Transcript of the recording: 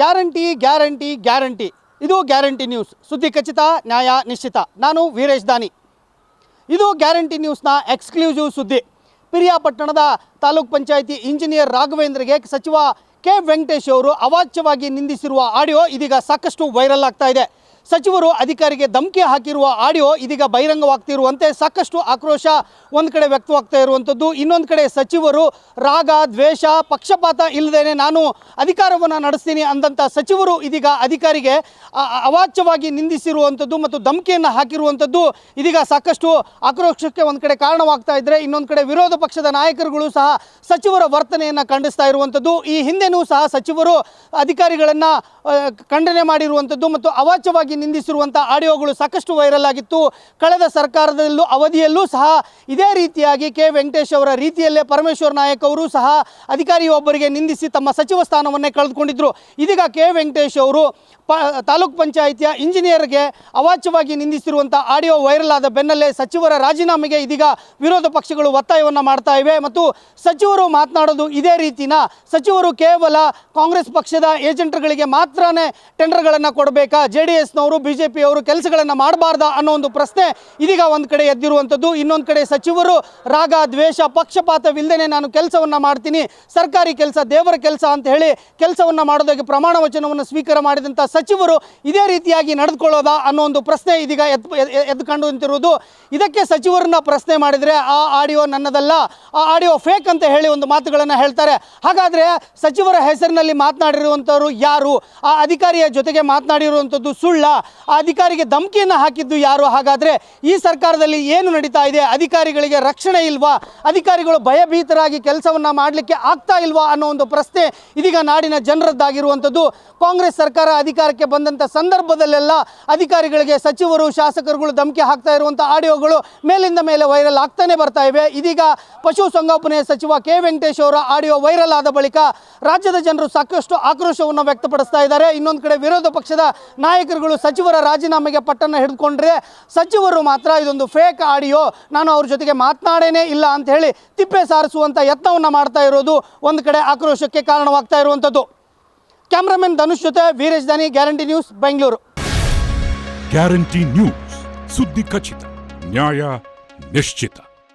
Guarantee guarantee guarantee. ಇದು guarantee news. ಸುದ್ದಿ ಖಚಿತ, ನ್ಯಾಯ ನಿಶ್ಚಿತ. ನಾನು ವೀರೇಶ್ ದಾನಿ. ಇದು ಗ್ಯಾರಂಟಿ ನ್ಯೂಸ್ನ ಎಕ್ಸ್ಕ್ಲೂಸಿವ್ ಸುದ್ದಿ. ಪಿರಿಯಾಪಟ್ಟಣದ ತಾಲೂಕ್ ಪಂಚಾಯಿತಿ ಇಂಜಿನಿಯರ್ ರಾಘವೇಂದ್ರಗೆ ಸಚಿವ ಕೆ. ವೆಂಕಟೇಶ್ ಅವರು ಅವಾಚ್ಯವಾಗಿ ನಿಂದಿಸಿರುವ ಆಡಿಯೋ ಇದೀಗ ಸಾಕಷ್ಟು ವೈರಲ್ ಆಗ್ತಾ ಇದೆ. ಸಚಿವರು ಅಧಿಕಾರಿಗೆ ಧಮಕಿ ಹಾಕಿರುವ ಆಡಿಯೋ ಇದೀಗ ಬಹಿರಂಗವಾಗ್ತಿರುವಂತೆ ಸಾಕಷ್ಟು ಆಕ್ರೋಶ ಒಂದು ಕಡೆ ವ್ಯಕ್ತವಾಗ್ತಾ ಇರುವಂಥದ್ದು. ಇನ್ನೊಂದು ಕಡೆ ಸಚಿವರು ರಾಗ, ದ್ವೇಷ, ಪಕ್ಷಪಾತ ಇಲ್ಲದೇನೆ ನಾನು ಅಧಿಕಾರವನ್ನು ನಡೆಸ್ತೀನಿ ಅಂದಂಥ ಸಚಿವರು ಇದೀಗ ಅಧಿಕಾರಿಗೆ ಅವಾಚ್ಯವಾಗಿ ನಿಂದಿಸಿರುವಂಥದ್ದು ಮತ್ತು ಧಮಕಿಯನ್ನು ಹಾಕಿರುವಂಥದ್ದು ಇದೀಗ ಸಾಕಷ್ಟು ಆಕ್ರೋಶಕ್ಕೆ ಒಂದು ಕಡೆ ಕಾರಣವಾಗ್ತಾ ಇದ್ದರೆ ಇನ್ನೊಂದು ಕಡೆ ವಿರೋಧ ಪಕ್ಷದ ನಾಯಕರುಗಳು ಸಹ ಸಚಿವರ ವರ್ತನೆಯನ್ನು ಖಂಡಿಸ್ತಾ ಇರುವಂಥದ್ದು. ಈ ಹಿಂದೆನೂ ಸಹ ಸಚಿವರು ಅಧಿಕಾರಿಗಳನ್ನು ಖಂಡನೆ ಮಾಡಿರುವಂಥದ್ದು ಮತ್ತು ಅವಾಚ್ಯವಾಗಿ ನಿಂದಿಸಿರುವಂಥ ಆಡಿಯೋಗಳು ಸಾಕಷ್ಟು ವೈರಲ್ ಆಗಿತ್ತು. ಕಳೆದ ಸರ್ಕಾರದಲ್ಲೂ ಅವಧಿಯಲ್ಲೂ ಸಹ ಇದೇ ರೀತಿಯಾಗಿ ಕೆ ವೆಂಕಟೇಶ್ ಅವರ ರೀತಿಯಲ್ಲೇ ಪರಮೇಶ್ವರ್ ನಾಯಕ್ ಅವರು ಸಹ ಅಧಿಕಾರಿಯೊಬ್ಬರಿಗೆ ನಿಂದಿಸಿ ತಮ್ಮ ಸಚಿವ ಸ್ಥಾನವನ್ನೇ ಕಳೆದುಕೊಂಡಿದ್ದರು ಇದೀಗ ಕೆ ವೆಂಕಟೇಶ್ ಅವರು ಪ ತಾಲೂಕ್ ಪಂಚಾಯಿತಿಯ ಇಂಜಿನಿಯರ್ಗೆ ಅವಾಚ್ಯವಾಗಿ ನಿಂದಿಸಿರುವಂಥ ಆಡಿಯೋ ವೈರಲ್ ಆದ ಬೆನ್ನಲ್ಲೇ ಸಚಿವರ ರಾಜೀನಾಮೆಗೆ ಇದೀಗ ವಿರೋಧ ಪಕ್ಷಗಳು ಒತ್ತಾಯವನ್ನು ಮಾಡ್ತಾ ಇವೆ. ಮತ್ತು ಸಚಿವರು ಮಾತನಾಡೋದು ಇದೇ ರೀತಿನ? ಸಚಿವರು ಕೇವಲ ಕಾಂಗ್ರೆಸ್ ಪಕ್ಷದ ಏಜೆಂಟ್ಗಳಿಗೆ ಮಾತ್ರನೇ ಟೆಂಡರ್ಗಳನ್ನು ಕೊಡಬೇಕಾ? ಜೆ ಡಿ ಎಸ್ನವರು ಬಿ ಜೆ ಪಿಯವರು ಕೆಲಸಗಳನ್ನು ಮಾಡಬಾರ್ದ ಅನ್ನೋ ಒಂದು ಪ್ರಶ್ನೆ ಇದೀಗ ಒಂದು ಕಡೆ ಎದ್ದಿರುವಂಥದ್ದು. ಇನ್ನೊಂದು ಕಡೆ ಸಚಿವರು ರಾಗ, ದ್ವೇಷ ಪಕ್ಷಪಾತವಿಲ್ಲದೇ ನಾನು ಕೆಲಸವನ್ನು ಮಾಡ್ತೀನಿ. ಸರ್ಕಾರಿ ಕೆಲಸ, ದೇವರ ಕೆಲಸ ಅಂತ ಹೇಳಿ ಕೆಲಸವನ್ನು ಮಾಡೋದಕ್ಕೆ ಪ್ರಮಾಣ ವಚನವನ್ನು ಸ್ವೀಕಾರ ಮಾಡಿದಂಥ ಸಚಿವರು ಇದೇ ರೀತಿಯಾಗಿ ನಡೆದುಕೊಳ್ಳೋದಾ ಅನ್ನೋ ಒಂದು ಪ್ರಶ್ನೆ ಇದೀಗ ಎದ್, ಎದ್- ಎದ್ದುಕೊಂಡು ನಿಂತಿರುವುದು ಇದಕ್ಕೆ ಸಚಿವರನ್ನ ಪ್ರಶ್ನೆ ಮಾಡಿದರೆ ಆ ಆಡಿಯೋ ನನ್ನದಲ್ಲ, ಆ ಆಡಿಯೋ ಫೇಕ್ ಅಂತ ಹೇಳಿ ಒಂದು ಮಾತುಗಳನ್ನು ಹೇಳ್ತಾರೆ. ಹಾಗಾದರೆ ಸಚಿವರ ಹೆಸರಿನಲ್ಲಿ ಮಾತನಾಡಿರುವಂಥವ್ರು ಯಾರು? ಆ ಅಧಿಕಾರಿಯ ಜೊತೆಗೆ ಮಾತನಾಡಿರುವಂಥದ್ದು ಸುಳ್ಳ ಆ ಅಧಿಕಾರಿಗೆ ಧಮಕಿಯನ್ನು ಹಾಕಿದ್ದು ಯಾರು? ಹಾಗಾದರೆ ಈ ಸರ್ಕಾರದಲ್ಲಿ ಏನು ನಡೀತಾ ಇದೆ? ಅಧಿಕಾರಿಗಳಿಗೆ ರಕ್ಷಣೆ ಇಲ್ವಾ? ಅಧಿಕಾರಿಗಳು ಭಯಭೀತರಾಗಿ ಕೆಲಸವನ್ನು ಮಾಡಲಿಕ್ಕೆ ಆಗ್ತಾ ಇಲ್ವಾ ಅನ್ನೋ ಒಂದು ಪ್ರಶ್ನೆ ಇದೀಗ ನಾಡಿನ ಜನರದ್ದಾಗಿರುವಂಥದ್ದು. ಕಾಂಗ್ರೆಸ್ ಸರ್ಕಾರ ಅಧಿಕಾರಕ್ಕೆ ಬಂದಂಥ ಸಂದರ್ಭದಲ್ಲೆಲ್ಲ ಅಧಿಕಾರಿಗಳಿಗೆ ಸಚಿವರು, ಶಾಸಕರುಗಳು ಧಮಕಿ ಹಾಕ್ತಾ ಇರುವಂಥ ಆಡಿಯೋಗಳು ಮೇಲಿಂದ ಮೇಲೆ ವೈರಲ್ ಆಗ್ತಾನೆ ಬರ್ತಾ ಇವೆ. ಇದೀಗ ಪಶುಸಂಗೋಪನೆ ಸಚಿವ ಕೆ ವೆಂಕಟೇಶ್ ಅವರ ಆಡಿಯೋ ವೈರಲ್ ಆದ ಬಳಿಕ ರಾಜ್ಯದ ಜನರು ಸಾಕಷ್ಟು ಆಕ್ರೋಶವನ್ನು ವ್ಯಕ್ತಪಡಿಸ್ತಾ ಇದ್ದಾರೆ. ಇನ್ನೊಂದು ಕಡೆ ವಿರೋಧ ಪಕ್ಷದ ನಾಯಕರುಗಳು ಸಚಿವರ ರಾಜೀನಾಮೆಗೆ ಪಟ್ಟನ್ನು ಹಿಡಿದುಕೊಂಡ್ರೆ ಸಚಿವರು ಮಾತ್ರ ಇದೊಂದು ಫೇಕ್ ಆಡಿಯೋ ನಾನು ಅವ್ರ ಜೊತೆಗೆ ಮಾತನಾಡೇನೇ ಇಲ್ಲ ಅಂತ ಹೇಳಿ ತಿಪ್ಪೆ ಸಾರಿಸುವಂಥ ಯತ್ನವನ್ನು ಮಾಡ್ತಾ ಇರೋದು ಒಂದು ಕಡೆ ಆಕ್ರೋಶಕ್ಕೆ ಕಾರಣವಾಗ್ತಾ ಇರುವಂಥದ್ದು ಕ್ಯಾಮ್ರಾಮನ್ ಧನುಷ್ ಜೊತೆ Veeresh Dani guarantee news, Bengaluru. Guarantee news, ಸುದ್ದಿ ಖಚಿತ, ನ್ಯಾಯ ನಿಶ್ಚಿತ.